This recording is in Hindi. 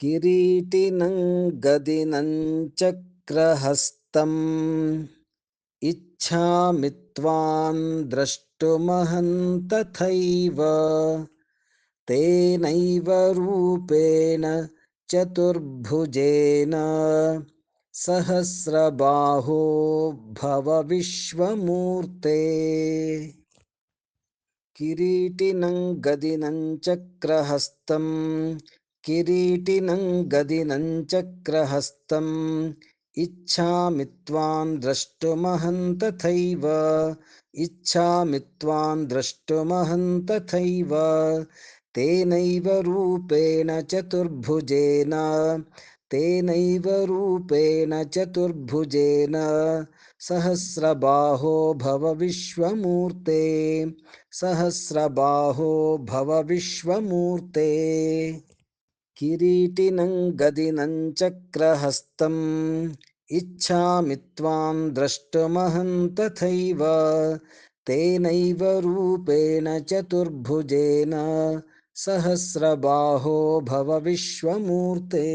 किरीटिनं गदिनं चक्रहस्तम्। द्रष्टुमहं तथैव तेनैव रूपेण चतुर्भुजेन सहस्रबाहो भव विश्वमूर्ते। किरीटिनं गदिनं चक्रहस्तम् किरीटिनं गदिनं चक्रहस्तम्। इच्छामि त्वां द्रष्टुमहं तथैव इच्छामि त्वां द्रष्टुमहं तथैव तेनैव रूपेण चतुर्भुजेन। तेनैव रूपेण चतुर्भुजेन। सहस्रबाहो भव विश्वमूर्ते। सहस्रबाहो भव विश्वमूर्ते। किरीटिनं गदिनं चक्रहस्तम्। इच्छामि त्वां द्रष्टुमहं तथैव तेनैव रूपेण चतुर्भुजेन। सहस्रबाहो भव विश्वमूर्ते।